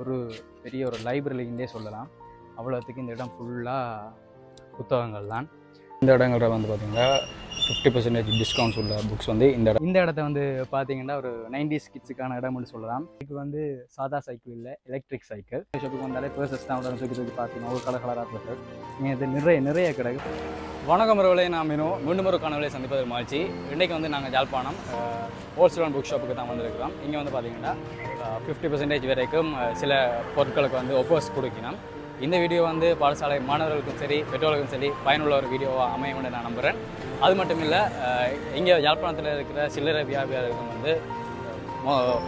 ஒரு பெரிய ஒரு லைப்ரரின்னே சொல்லலாம். அவ்வளோத்துக்கு இந்த இடம் ஃபுல்லாக புத்தகங்கள் தான். இந்த இடங்கள்ல வந்து பார்த்தீங்கன்னா ஃபிஃப்டி பர்சன்டேஜ் டிஸ்கவுண்ட்ஸ் உள்ள புக்ஸ் வந்து இந்த இடம். இந்த இடத்த வந்து பார்த்தீங்கன்னா ஒரு நைன்டிஸ் கிட்ஸுக்கான இடம்னு சொல்லலாம். இதுக்கு வந்து சாதா சைக்கிள் இல்லை எலக்ட்ரிக் சைக்கிள் ஷாப்புக்கு வந்தாலே பர்சஸ் தான் உடனே தூக்கி தூக்கி பார்த்தீங்கன்னா ஒரு கலர் கலராக பர்சஸ் இது நிறைய நிறைய கிடக்கு. வணக்கம் உறவுகளே நான் மீனோ. மீண்டும் ஒரு கனவுகளை சந்திப்பது மகிழ்ச்சி. இன்றைக்கு வந்து நாங்கள் ஜாழ்ப்பாணம் ஹோல்சேல் புக் ஷாப்புக்கு தான் வந்திருக்கிறோம். இங்கே வந்து பார்த்தீங்கன்னா ஃபிஃப்டி பர்சன்டேஜ் வரைக்கும் சில பொருட்களுக்கு வந்து ஒப்போஸ் கொடுக்கணும். இந்த வீடியோ வந்து பாடசாலை மாணவர்களுக்கும் சரி பெற்றோர்களுக்கும் சரி பயனுள்ள ஒரு வீடியோவாக அமையும் என்று நான் நம்புகிறேன் அது மட்டும் இல்லை இங்கே யாழ்ப்பாணத்தில் இருக்கிற சில்லறை வியாபாரிகளுக்கும் வந்து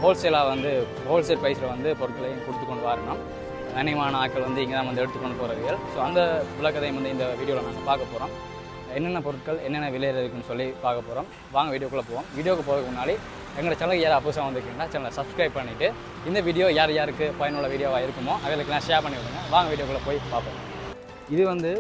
ஹோல்சேலாக வந்து ஹோல்சேல் ப்ரைஸில் வந்து பொருட்களையும் கொடுத்து கொண்டு வரணும். கனிமான ஆட்கள் வந்து இங்கே தான் வந்து எடுத்துக்கொண்டு போகிறவர்கள் ஸோ அந்த விளக்கதையும் வந்து இந்த வீடியோவில் நாங்கள் பார்க்க போகிறோம் என்னென்ன பொருட்கள் என்னென்ன விலையில் இருக்குன்னு சொல்லி பார்க்க போகிறோம் வாங்க வீடியோக்குள்ளே போவோம். வீடியோக்கு போகிறதுக்கு முன்னாடி எங்களோட சேனலுக்கு யார் புதுசாக வந்திருக்கீங்கன்னா சேனலை சப்ஸ்கிரைப் பண்ணிவிட்டு இந்த வீடியோ யார் யாருக்கு பயனுள்ள வீடியோவாக இருக்குமோ அவங்களுக்குலாம் ஷேர் பண்ணி விடுங்க. வாங்க வீடியோக்குள்ளே போய் பார்ப்போம். இது வந்து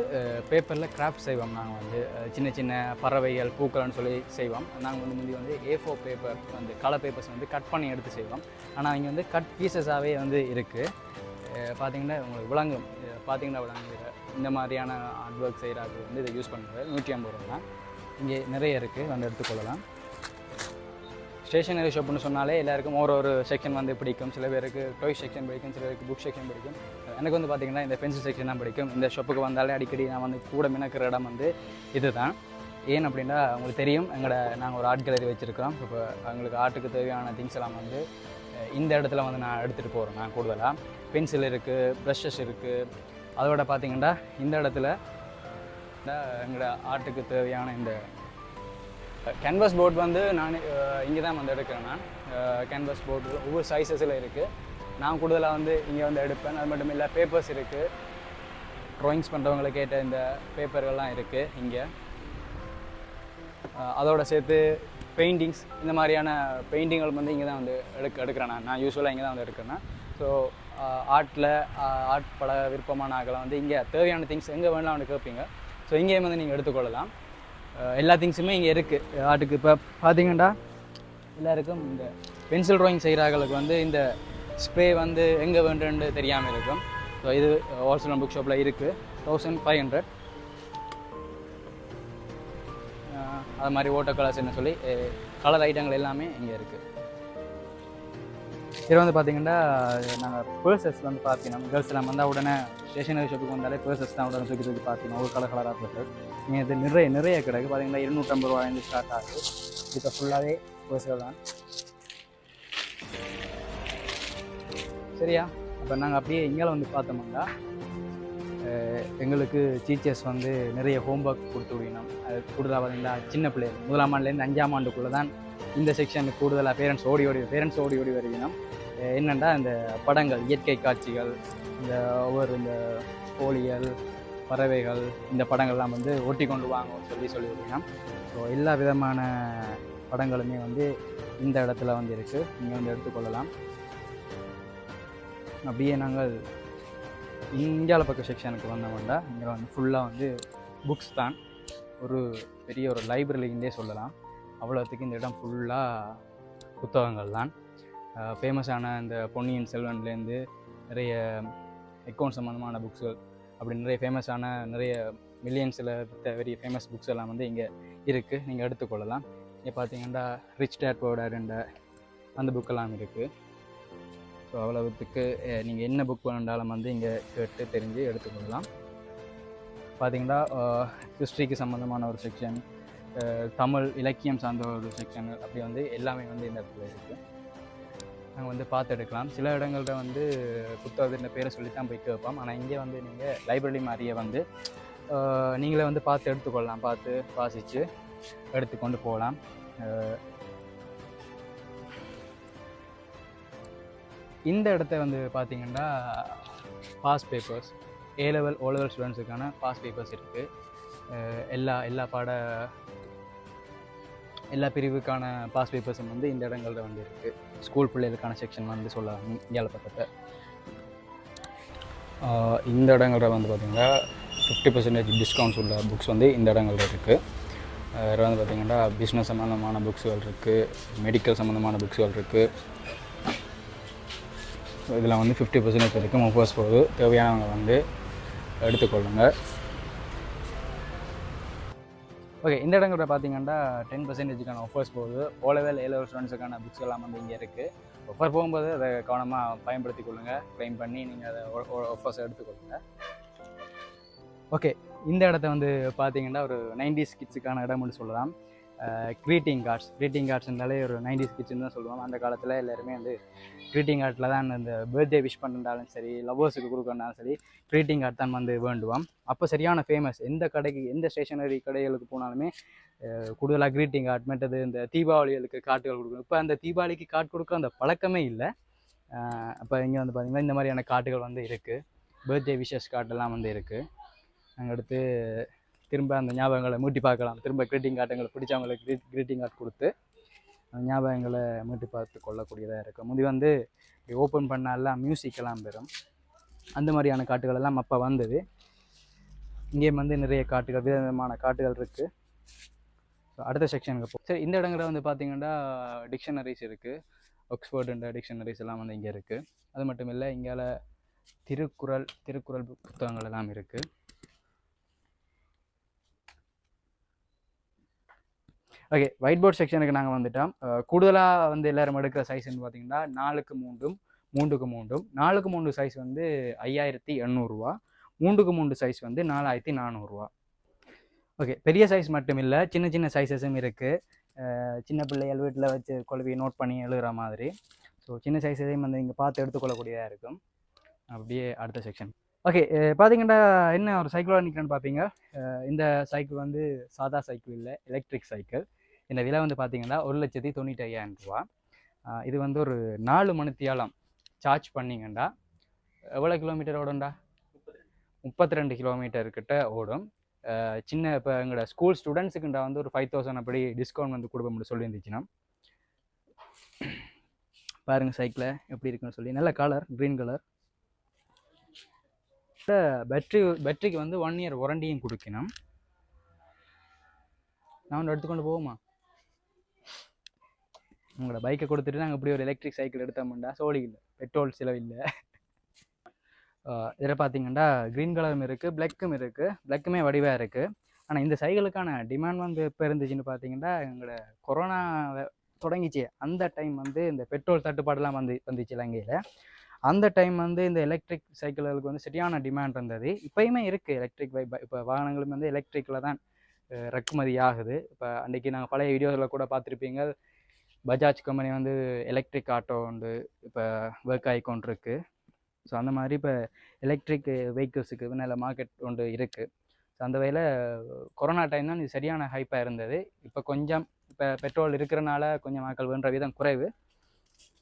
பேப்பரில் கிராஃப்ட் செய்வோம். நாங்கள் வந்து சின்ன சின்ன பறவைகள் பூக்கள்னு சொல்லி செய்வோம். நாங்கள் வந்து முந்தி வந்து ஏ ஃபோர் பேப்பர் வந்து கலர் பேப்பர்ஸ் வந்து கட் பண்ணி எடுத்து செய்வோம். ஆனால் இங்கே வந்து கட் பீசஸாகவே வந்து இருக்குது பார்த்தீங்கன்னா உங்களுக்கு விளங்கும். பார்த்தீங்கன்னா விலங்குகிற இந்த மாதிரியான ஆர்ட் ஒர்க் செய்கிறார்கள் வந்து இதை யூஸ் பண்ணுறது நூற்றி ஐம்பது ரூபா தான் இங்கே நிறைய இருக்குது வந்து எடுத்துக்கொள்ளலாம். ஸ்டேஷனரி ஷாப்னு சொன்னாலே எல்லாருக்கும் ஒரு ஒரு செக்ஷன் வந்து பிடிக்கும். சில பேருக்கு டாய் செக்ஷன் பிடிக்கும் சில பேருக்கு புக் செக்ஷன் பிடிக்கும். எனக்கு வந்து பார்த்திங்கன்னா இந்த பென்சில் செக்ஷன் தான் பிடிக்கும். இந்த ஷாப்புக்கு வந்தாலே அடிக்கடி நான் வந்து கூட மினக்கிற இடம் வந்து இதுதான். ஏன் அப்படின்னா உங்களுக்கு தெரியும் எங்களோட நாங்கள் ஒரு ஆர்ட் கேலரி வச்சுருக்கோம் இப்போ அவங்களுக்கு ஆர்ட்டுக்கு தேவையான திங்ஸ் எல்லாம் வந்து இந்த இடத்துல வந்து நான் எடுத்துகிட்டு போகிறேன் நான் கூடுதலாக பென்சில் இருக்குது ப்ரஷஸ் இருக்குது அதோட பார்த்தீங்கன்னா இந்த இடத்துல இந்த எங்களோட ஆர்ட்டுக்கு தேவையான இந்த கேன்வாஸ் போர்ட் வந்து நான் இங்கே தான் வந்து எடுக்கிறேன் நான். கேன்வாஸ் போர்டு ஒவ்வொரு சைஸஸில் இருக்குது நான் கூடுதலாக வந்து இங்கே வந்து எடுப்பேன். அது மட்டும் இல்லை பேப்பர்ஸ் இருக்குது ட்ராயிங்ஸ் பண்ணுறவங்களுக்கு கேட்ட இந்த பேப்பர்கள்லாம் இருக்குது இங்கே. அதோடு அதோட சேர்த்து பெயிண்டிங்ஸ் இந்த மாதிரியான பெயிண்டிங்கள் வந்து இங்கே தான் வந்து எடுக்க எடுக்கிறேன் நான். நான் யூஸ்வலாக இங்கே தான் வந்து எடுக்கிறேன் ஸோ ஆர்ட்டில் ஆர்ட் பல விருப்பமான ஆகலாம் வந்து இங்கே தேவையான திங்ஸ் எங்கே வேணாலும் வந்து கேட்பீங்க. ஸோ இங்கேயும் வந்து நீங்கள் எடுத்துக்கொள்ளலாம். எல்லா திங்ஸுமே இங்கே இருக்குது ஆர்ட்டுக்கு இப்போ பார்த்தீங்கன்னா எல்லாருக்கும் இந்த பென்சில் ட்ராயிங் செய்கிறாங்களுக்கு வந்து இந்த ஸ்ப்ரே வந்து எங்கே வேண்டும்னு தெரியாமல் இருக்கும். ஸோ இது ஹோல்சேல் புக் ஷாப்பில் இருக்குது தௌசண்ட் ஃபைவ் ஹண்ட்ரட் அது மாதிரி ஓட்டோ கலர்ஸ் என்ன சொல்லி கலர் ஐட்டங்கள் எல்லாமே இங்கே இருக்குது இது வந்து பார்த்தீங்கன்னா நாங்கள் பேர்சஸ் வந்து பார்த்தீங்கன்னா கேர்ள்ஸ் எல்லாம் வந்தால் உடனே ஸ்டேஷனரி ஷாப்புக்கு வந்தாலே பேர்சஸ் தான் உடனே தூக்கி தூக்கி பார்த்தீங்கன்னா ஒரு கலர் கலராக இருக்குது நீங்கள் இது நிறைய நிறைய கிடக்கு. பார்த்தீங்கன்னா இருநூற்றம்பது ரூபாயிருந்து ஸ்டார்ட் ஆகுது. இப்போ ஃபுல்லாகவே பர்சல் தான். சரியா? அப்போ நாங்கள் அப்படியே இங்கே வந்து பார்த்தோம்னா எங்களுக்கு டீச்சர்ஸ் வந்து நிறைய ஹோம்ஒர்க் கொடுத்து விடணும். அது கூடுதலாக பார்த்தீங்கன்னா சின்ன பிள்ளைகள் முதலாம் ஆண்டுலேருந்து அஞ்சாம் ஆண்டுக்குள்ளே தான் இந்த செக்ஷனுக்கு கூடுதலாக பேரண்ட்ஸ் ஓடி ஓடி பேரண்ட்ஸ் ஓடி ஓடி வருகிறோம். என்னென்னா இந்த படங்கள் இயற்கை காட்சிகள் இந்த ஒவ்வொரு இந்த கோழிகள் பறவைகள் இந்த படங்கள்லாம் வந்து ஒட்டி கொண்டு வாங்கன்னு சொல்லி சொல்லி சொல்லியிருக்கோம் ஸோ எல்லா விதமான படங்களுமே வந்து இந்த இடத்துல வந்து இருக்குது நீங்கள் வந்து எடுத்துக்கொள்ளலாம். அப்படியே நாங்கள் இந்தியாவில் பக்க செக்ஷனுக்கு வந்தவங்க இங்கே வந்து ஃபுல்லாக வந்து புக்ஸ் தான். ஒரு பெரிய ஒரு லைப்ரரிலேருந்தே சொல்லலாம். அவ்வளோத்துக்கு இந்த இடம் ஃபுல்லாக புத்தகங்கள் தான். ஃபேமஸான இந்த பொன்னியின் செல்வன்லேருந்து நிறைய அக்கௌண்ட் சம்மந்தமான புக்ஸுகள் அப்படி நிறைய ஃபேமஸான நிறைய மில்லியன்ஸில் வெரி ஃபேமஸ் புக்ஸ் எல்லாம் வந்து இங்கே இருக்குது நீங்கள் எடுத்துக்கொள்ளலாம். இங்கே பார்த்தீங்கன்னா ரிச் டேட் போர்டர் என்ற அந்த புக்கெல்லாம் இருக்குது ஸோ அவ்வளவுத்துக்கு நீங்கள் என்ன புக் வேண்டாலும் வந்து இங்கே கேட்டு தெரிஞ்சு எடுத்துக்கொள்ளலாம். பார்த்தீங்கன்னா ஹிஸ்ட்ரிக்கு சம்மந்தமான ஒரு செக்ஷன் தமிழ் இலக்கியம் சார்ந்த ஒரு செக்ஷன் அப்படி வந்து எல்லாமே வந்து இந்த இடத்துல இருக்குது நாங்கள் வந்து பார்த்து எடுக்கலாம். சில இடங்கள்ட்ட வந்து புத்தகத்தின் பேரை சொல்லி தான் போய் கேட்போம். ஆனால் இங்கே வந்து நீங்கள் லைப்ரரி மாதிரியே வந்து நீங்களே வந்து பார்த்து எடுத்துக்கொள்ளலாம். பார்த்து வாசித்து எடுத்துக்கொண்டு போகலாம். இந்த இடத்த வந்து பார்த்தீங்கன்னா past papers A level O level ஸ்டூடெண்ட்ஸுக்கான past papers இருக்குது எல்லா எல்லா பாட எல்லா பிரிவுக்கான பாஸ் பேப்பர்ஸும் வந்து இந்த இடங்களில் வந்து இருக்குது ஸ்கூல் பிள்ளைகளுக்கான செக்ஷன் வந்து சொல்லலாம் இந்தியாவில் பக்கத்தை இந்த இடங்களில் வந்து பார்த்திங்கன்னா ஃபிஃப்டி பர்சன்டேஜ் டிஸ்கவுண்ட்ஸ் உள்ள புக்ஸ் வந்து இந்த இடங்களில் இருக்குது வேறு வந்து பார்த்திங்கன்னா பிஸ்னஸ் சம்மந்தமான புக்ஸுகள் இருக்குது மெடிக்கல் சம்மந்தமான புக்ஸுகள் இருக்குது இதில் வந்து ஃபிஃப்டி பர்சன்டேஜ் வரைக்கும் ஆஃபர்ஸ் போகுது தேவையானவங்க வந்து எடுத்துக்கொள்ளுங்கள் ஓகே இந்த இடங்கிட்ட பார்த்தீங்கன்னா டென் பர்சன்டேஜுக்கான ஆஃபர்ஸ் போகுது. ஓலவேல் ஏழு ஸ்டூடெண்ட்ஸுக்கான புக்ஸ் எல்லாம் வந்து இங்கே இருக்குது ஆஃபர் போகும்போது அதை கவனமாக பயன்படுத்தி கொள்ளுங்கள் க்ளைம் பண்ணி நீங்கள் அதை ஆஃபர்ஸ் எடுத்துக்கொள்ளுங்கள் ஓகே இந்த இடத்த வந்து பார்த்தீங்கன்னா ஒரு நைன்டிஸ் கிட்ஸுக்கான இடம்னு சொல்லலாம். க்ரீட்டிங் கார்ட்ஸ் க்ரீட்டிங் கார்ட்ஸ்னாலே ஒரு நைன்டிஸ் கிட்ஸ்னு தான் சொல்லுவோம் அந்த காலத்தில் எல்லாருமே வந்து க்ரீட்டிங் கார்டில் தான் இந்த பர்த்டே விஷ் பண்ணுறாலும் சரி லவ்வர்ஸுக்கு கொடுக்கறனாலும் சரி க்ரீட்டிங் கார்டு தான் வந்து வேண்டுவோம். அப்போ சரியான ஃபேமஸ் எந்த கடைக்கு எந்த ஸ்டேஷனரி கடைகளுக்கு போனாலுமே கூடுதலாக க்ரீட்டிங் கார்டு மற்றது இந்த தீபாவளிகளுக்கு கார்டுகள் கொடுக்கணும். இப்போ அந்த தீபாவளிக்கு கார்டு கொடுக்க அந்த பழக்கமே இல்லை. அப்போ இங்கே வந்து பார்த்திங்கன்னா இந்த மாதிரியான கார்டுகள் வந்து இருக்குது பர்த்டே விஷஸ் கார்டெல்லாம் வந்து இருக்குது நாங்கள் அடுத்து திரும்ப அந்த ஞாபகங்களை மூட்டி பார்க்கலாம். திரும்ப க்ரீட்டிங் கார்டுங்களை பிடிச்சவங்களுக்கு க்ரீட் க்ரீட்டிங் கார்டு கொடுத்து அந்த ஞாபகங்களை மூட்டி பார்த்து கொள்ளக்கூடியதாக இருக்கும். முந்தி வந்து ஓப்பன் பண்ணாலாம் மியூசிக்கெல்லாம் பெறும். அந்த மாதிரியான காட்டுகள் எல்லாம் அப்போ வந்தது. இங்கேயும் வந்து நிறைய காட்டுகள் விதவிதமான காட்டுகள் இருக்குது ஸோ அடுத்த செக்ஷனுக்கு போ சரி இந்த இடங்களில் வந்து பார்த்தீங்கன்னா டிக்ஷனரிஸ் இருக்குது ஆக்ஸ்ஃபோர்டுன்ற டிக்ஷனரிஸ் எல்லாம் வந்து இங்கே இருக்குது அது மட்டும் இல்லை இங்கே திருக்குறள் திருக்குறள் புத்தகங்கள் எல்லாம் இருக்குது ஓகே ஒயிட் போர்ட் செக்ஷனுக்கு நாங்கள் வந்துட்டோம். கூடுதலாக வந்து எல்லாரும் எடுக்கிற சைஸ்ன்னு பார்த்தீங்கன்னா நாலுக்கு மூன்றும் மூன்றுக்கு மூன்றும். நாலுக்கு மூன்று சைஸ் வந்து ஐயாயிரத்தி எண்ணூறுரூவா மூன்றுக்கு மூன்று சைஸ் வந்து நாலாயிரத்தி நானூறுரூவா ஓகே பெரிய சைஸ் மட்டும் இல்லை சின்ன சின்ன சைஸஸும் இருக்குது சின்ன பிள்ளைகள் வீட்டில் வச்சு குழவி நோட் பண்ணி எழுதுகிற மாதிரி. ஸோ சின்ன சைஸையும் வந்து இங்கே பார்த்து எடுத்துக்கொள்ளக்கூடியதாக இருக்கும். அப்படியே அடுத்த செக்ஷன் ஓகே பார்த்தீங்கன்னா என்ன ஒரு சைக்கிளோட நிற்கிறேன்னு பார்ப்பீங்க இந்த சைக்கிள் வந்து சாதா சைக்கிள் இல்லை எலக்ட்ரிக் சைக்கிள் இந்த விலை வந்து பார்த்திங்கன்னா ஒரு லட்சத்தி தொண்ணூற்றி ஐயாயிரம் ரூபா. இது வந்து ஒரு நாலு மணித்தியாலம் சார்ஜ் பண்ணிங்கண்டா. எவ்வளோ கிலோமீட்டர் ஓடும்டா? முப்பத்தி ரெண்டு கிலோமீட்டர் கிட்ட ஓடும். சின்ன இப்போ எங்களோட ஸ்கூல் ஸ்டூடெண்ட்ஸுக்குண்டா வந்து ஒரு ஃபைவ் தௌசண்ட் அப்படி டிஸ்கவுண்ட் வந்து கொடுக்க முடியும் சொல்லியிருந்துச்சுன்னா. பாருங்கள் சைக்கிளை எப்படி இருக்குன்னு சொல்லி. நல்ல கலர் க்ரீன் கலர் பேட்ரி பேட்ரிக்கு வந்து ஒன் இயர் வாரண்டியும் கொடுக்கணும். நான் ஒன்று எடுத்துக்கொண்டு போவோமா? உங்களோட பைக்கை கொடுத்துட்டு நாங்கள் இப்படி ஒரு எலக்ட்ரிக் சைக்கிள் எடுத்தோம்டா சோழி இல்லை பெட்ரோல் செலவில்லை இதில் பார்த்தீங்கன்னா க்ரீன் கலரும் இருக்குது பிளக்கும் இருக்குது பிளக்குமே வடிவாக இருக்குது ஆனால் இந்த சைக்கிளுக்கான டிமாண்ட் வந்து எப்போ இருந்துச்சுன்னு பார்த்தீங்கன்னா எங்களோட கொரோனா தொடங்கிச்சு. அந்த டைம் வந்து இந்த பெட்ரோல் தட்டுப்பாடெல்லாம் வந்து வந்துச்சு இலங்கையில். அந்த டைம் வந்து இந்த எலக்ட்ரிக் சைக்கிள்களுக்கு வந்து சரியான டிமாண்ட் இருந்தது. இப்போயுமே இருக்குது எலக்ட்ரிக் பை இப்போ வாகனங்களும் வந்து எலக்ட்ரிக்கில் தான் ரக்குமதி இறக்குமதி ஆகுது. இப்போ அன்றைக்கி நாங்கள் பழைய வீடியோவில் கூட பார்த்துருப்பீங்க பஜாஜ் கம்பெனி வந்து எலக்ட்ரிக் ஆட்டோ வந்து இப்போ ஒர்க் ஆகிக்கொண்டிருக்கு ஸோ அந்த மாதிரி இப்போ எலக்ட்ரிக் வெஹிக்கிள்ஸுக்கு நல்ல மார்க்கெட் ஒன்று இருக்குது ஸோ அந்த வகையில் கொரோனா டைம் தான் இது சரியான ஹைப்பாக இருந்தது. இப்போ கொஞ்சம் இப்போ பெட்ரோல் இருக்கிறனால கொஞ்சம் மக்கள் வேண்ட விதம் குறைவு.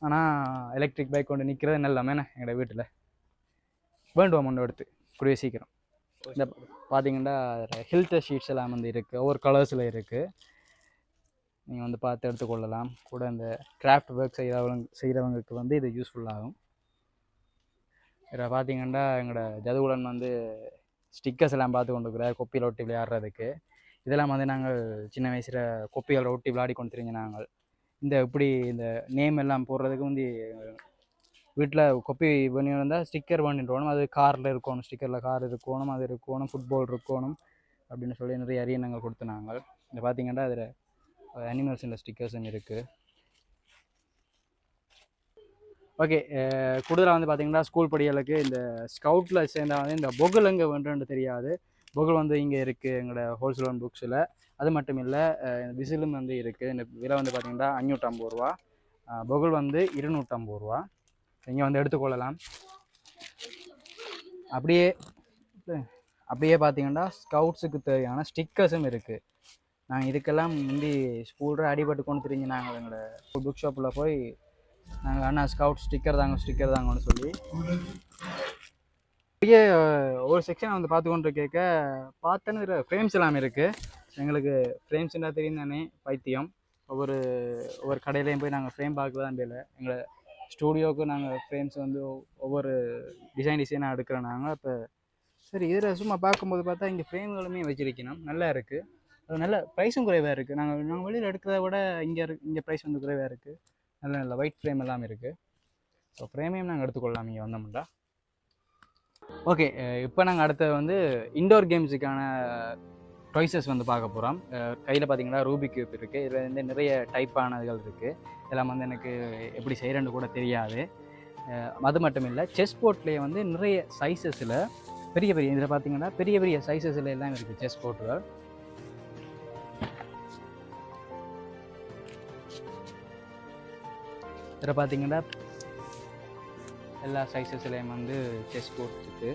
ஆனால் எலக்ட்ரிக் பைக் கொண்டு நிற்கிறது நல்ல மேனே எங்களோட வீட்டில். வேண்டுவோம் ஒன்று எடுத்து கூடிய சீக்கிரம். இந்த பார்த்தீங்கன்னா ஹில்டர் ஷீட்ஸ் எல்லாம் வந்து இருக்குது ஒவ்வொரு கலர்ஸில் இருக்குது நீங்கள் வந்து பார்த்து எடுத்துக்கொள்ளலாம். கூட இந்த கிராஃப்ட் ஒர்க் செய்கிறவங்க செய்கிறவங்களுக்கு வந்து இது யூஸ்ஃபுல்லாகும் இதில் பார்த்தீங்கன்னா எங்களோட ஜதுகுலன் வந்து ஸ்டிக்கர்ஸ் எல்லாம் பார்த்து கொண்டு இருக்கிறார். கொப்பியில் ஒட்டி விளையாடுறதுக்கு. இதெல்லாம் வந்து நாங்கள் சின்ன வயசில் கொப்பிகளை ஒட்டி விளையாடி கொண்டு தெரிஞ்ச நாங்கள். இந்த இப்படி இந்த நேம் எல்லாம் போடுறதுக்கு வந்து வீட்டில் கொப்பி பண்ணி இருந்தால் ஸ்டிக்கர் பண்ணிட்டு அது காரில் இருக்கணும். ஸ்டிக்கரில் கார் இருக்கணும். அது இருக்கணும். ஃபுட்பால் இருக்கணும். அப்படின்னு சொல்லி நிறைய அரியணங்கள் கொடுத்துனாங்க இந்த பார்த்தீங்கன்னா அதில் அனிமல்ஸில் ஸ்டிக்கர்ஸும் இருக்குது ஓகே கூடுதலாக வந்து பார்த்தீங்கன்னா ஸ்கூல் படிகளுக்கு இந்த ஸ்கவுட்டில் சேர்ந்தால் வந்து இந்த பொகல் எங்கே வேண்டும்னு தெரியாது. பொகல் வந்து இங்கே இருக்குது எங்களோட ஹோல்சேல் புக்ஸில் அது மட்டும் இல்லை இந்த விசிலும் வந்து இருக்குது இந்த விலை வந்து பார்த்தீங்கன்னா அஞ்சூற்றம்பது ரூபா. பொகல் வந்து இருநூற்றம்பது ரூபா. இங்கே வந்து எடுத்துக்கொள்ளலாம். அப்படியே அப்படியே பார்த்தீங்கன்னா ஸ்கவுட்ஸுக்கு தேவையான ஸ்டிக்கர்ஸும் இருக்குது நாங்கள் இதுக்கெல்லாம் முந்தி ஸ்கூலில் அடிபட்டு கொண்டு திரிஞ்சு நாங்கள் எங்களை புக் ஷாப்பில் போய். நாங்கள் அண்ணா ஸ்கவுட் ஸ்டிக்கர் தாங்க ஸ்டிக்கர் தாங்கன்னு சொல்லி. அப்படியே ஒரு செக்ஷன் வந்து பார்த்து கொண்டு கேட்க பார்த்தேன்னு ஃப்ரேம்ஸ் எல்லாமே இருக்குது எங்களுக்கு ஃப்ரேம்ஸ்னா தெரியும் தானே பைத்தியம். ஒவ்வொரு ஒவ்வொரு கடையிலையும் போய் நாங்கள் ஃப்ரேம் பார்க்க தான் இல்லை எங்களை ஸ்டூடியோவுக்கு நாங்கள் ஃப்ரேம்ஸ் வந்து ஒவ்வொரு டிசைன் டிசைனாக எடுக்கிறோம் நாங்கள் இப்போ சரி இதில் சும்மா பார்க்கும்போது பார்த்தா இங்கே ஃப்ரேம்களுமே வச்சிருக்கணும். நல்லா இருக்குது அது நல்ல ப்ரைஸும் குறைவாக இருக்குது நாங்கள் நாங்கள் வெளியில் எடுக்கிறத விட இங்கே இரு இங்கே ப்ரைஸ் வந்து குறைவாக இருக்குது நல்ல நல்ல ஒயிட் ஃப்ரேம் எல்லாம் இருக்குது ஸோ ஃப்ரேமையும் நாங்கள் எடுத்துக்கொள்ளலாம். இங்கே வந்தோம்டா ஓகே இப்போ நாங்கள் அடுத்தது வந்து இண்டோர் கேம்ஸுக்கான டாய்ஸஸ் வந்து பார்க்க போகிறோம் கையில் பார்த்தீங்கன்னா ரூபி கியூப் இருக்குது இதில் வந்து நிறைய டைப்பானதுகள் இருக்குது இதெல்லாம் வந்து எனக்கு எப்படி செய்கிறேன்னு கூட தெரியாது. அது மட்டும் இல்லை செஸ் போர்ட்லேயே வந்து நிறைய சைஸஸில் பெரிய பெரிய இதில் பார்த்தீங்கன்னா பெரிய பெரிய சைஸஸில் எல்லாம் இருக்குது செஸ் போர்ட்டுகள் இதில் பார்த்தீங்கன்னா எல்லா சைஸஸ்லேயும் வந்து செஸ் போர்ட் இருக்குது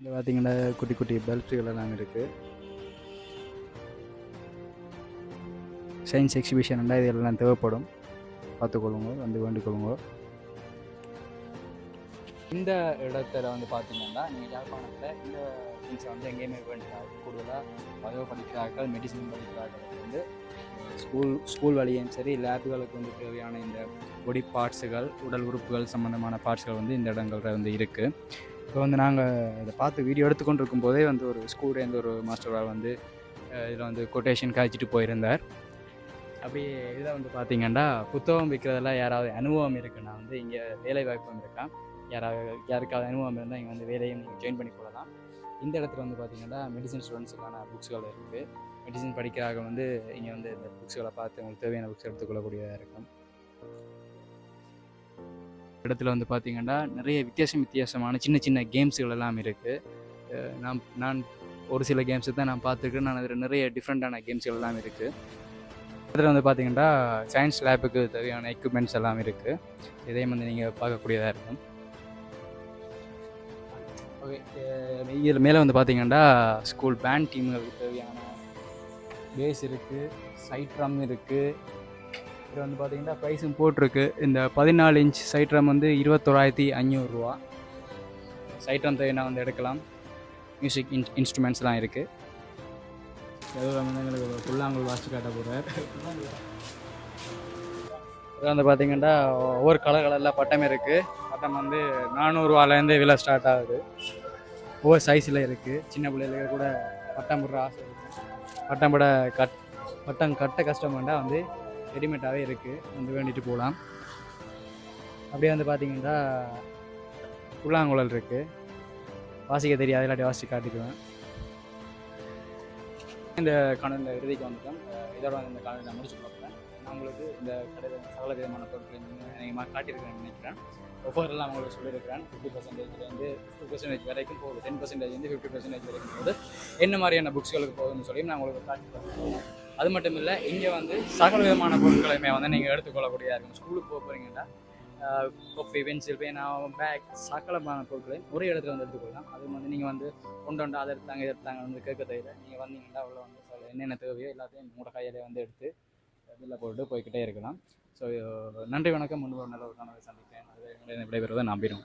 இங்கே பார்த்தீங்கன்னா குட்டி குட்டி பல்ப்ஸுகள் எல்லாம் இருக்குது சயின்ஸ் எக்ஸிபிஷன் இது எல்லாம் தேவைப்படும். பார்த்துக்கொள்ளுங்க வந்து வேண்டிக்கொள்ளுங்க. இந்த இடத்துல வந்து பார்த்தீங்கன்னா நீங்கள் யாழ்ப்பாணத்தில் இந்த திங்ஸை வந்து எங்கேயுமே வேண்டாம் கூடுதலாக பயோ படிக்கிறார்கள் மெடிசன் படிக்கிறார்கள் வந்து ஸ்கூல் ஸ்கூல் வழியும் சரி லேபுகளுக்கு வந்து தேவையான இந்த பொடி பார்ட்ஸுகள் உடல் உறுப்புகள் சம்மந்தமான பார்ட்ஸ்கள் வந்து இந்த இடங்கள்ல வந்து இருக்குது இப்போ வந்து நாங்கள் இதை பார்த்து வீடியோ எடுத்துக்கொண்டு இருக்கும்போதே வந்து ஒரு ஸ்கூல்லேருந்து ஒரு மாஸ்டராக வந்து இதில் வந்து கொட்டேஷன் காய்ச்சிட்டு போயிருந்தார். அப்படி இதில் வந்து பார்த்தீங்கன்னா புத்தகம் விற்கிறதெல்லாம் யாராவது அனுபவம் இருக்குன்னா வந்து இங்கே வேலை வாய்ப்பும் இருக்கான் யாராவது யாருக்காவது அனுபவம் இருந்தால் இங்கே வந்து வேலையும் நீங்கள் ஜாயின் பண்ணி கொள்ளலாம். இந்த இடத்துல வந்து பார்த்தீங்கன்னா மெடிசன் ஸ்டூடெண்ட்ஸுக்கான புக்ஸ்கள் இருக்குது மெடிசன் படிக்கிறாங்க வந்து இங்கே வந்து இந்த புக்ஸ்களை பார்த்து உங்களுக்கு தேவையான புக்ஸ் எடுத்துக்கொள்ளக்கூடியதாக இருக்கும். இடத்துல வந்து பார்த்தீங்கன்னா நிறைய வித்தியாசம் வித்தியாசமான சின்ன சின்ன கேம்ஸுகள் எல்லாம் இருக்குது நான் நான் ஒரு சில கேம்ஸு தான் நான் பார்த்துருக்கேன் நான் அதில் நிறைய டிஃப்ரெண்ட்டான கேம்ஸ்கள் எல்லாம் இருக்குது இதில் வந்து பார்த்திங்கன்னா சயின்ஸ் லேபுக்கு தேவையான எக்யூப்மெண்ட்ஸ் எல்லாம் இருக்குது இதையும் வந்து நீங்கள் பார்க்கக்கூடியதாக இருக்கும். ஓகே இதில் மேலே வந்து பார்த்தீங்கன்னா ஸ்கூல் பேண்ட் டீம்களுக்கு தேவையான பேஸ் இருக்குது சைட்ரம் இருக்குது இது வந்து பார்த்தீங்கன்னா ப்ரைஸும் போட்டிருக்கு. இந்த பதினாலு இன்ச் சைட்ரம் வந்து இருபத்தொராயிரத்தி அஞ்சூறுரூவா சைட்ரம் தேவைனா வந்து எடுக்கலாம். மியூசிக் இன் இன்ஸ்ட்ருமெண்ட்ஸ்லாம் இருக்குது வந்து எங்களுக்கு புல்லாங்குழல் வாட்ச் காட்ட போகிறார் வந்து பார்த்தீங்கன்னா ஒவ்வொரு கலர் கலரில் பட்டமே இருக்குது பட்டம் வந்து நானூறுரூவாலேருந்து விலை ஸ்டார்ட் ஆகுது. ஒவ்வொரு சைஸில் இருக்குது சின்ன பிள்ளைகளுக்கு கூட பட்டம் போடுற ஆசை இருக்குது பட்டம் போட கட் பட்டம் கட்ட கஷ்டமாண்டா வந்து ரெடிமேடாகவே இருக்குது வந்து வேண்டிட்டு போகலாம் அப்படியே வந்து பார்த்தீங்கன்னா புல்லாங்குழல் இருக்குது வாசிக்க தெரியாது இல்லாட்டி வாசித்து காட்டிக்குவேன். இந்த காணொலி இறுதிக்கு வந்துட்டோம். இதோட இந்த காணொலி முடிச்சு பார்ப்பேன் அவங்களுக்கு உங்களுக்கு இந்த கடையில் சகல விதமான பொருட்கள் நீங்கள் காட்டியிருக்கேன்னு நினைக்கிறேன். ஒவ்வொரு எல்லாம் உங்களுக்கு சொல்லியிருக்கிறேன் ஃபிஃப்டி பர்சன்டேஜ்லேருந்து ஃபிஃப்டி பர்சன்டேஜ் வரைக்கும் போகுது. டென் பர்சன்டேஜ்லேருந்து ஃபிஃப்டி பர்சன்டேஜ் வரைக்கும் போகுது. என்ன மாதிரியான புக்ஸ்களுக்கு போகுதுன்னு சொல்லி நான் உங்களுக்கு காட்டி தரேன். அது மட்டும் இல்லை இங்கே வந்து சகல விதமான பொருட்களையுமே வந்து நீங்கள் எடுத்துக்கொள்ளக்கூடியதாக இருக்கும் ஸ்கூலுக்கு போக போகிறீங்கன்னா கொப்பி பென்சில் பேனா பேக் சகலமான பொருட்களையும் ஒரே இடத்துல வந்து எடுத்துக்கொள்ளலாம். அது வந்து நீங்கள் வந்து கொண்டு வந்து அதை எடுத்தாங்க எடுத்தாங்க வந்து கேட்க தேவையில்லை நீங்கள் வந்தீங்கன்னா உள்ள வந்து என்னென்ன தேவையோ எல்லாத்தையும் உங்களோட கையிலே வந்து எடுத்து இதில் போட்டு போய்கிட்டே இருக்கலாம். ஸோ நன்றி வணக்கம். முன்பு நல்ல ஒரு நாள் சந்திக்கிறேன் விடைபெறுவதை நம்பிடும்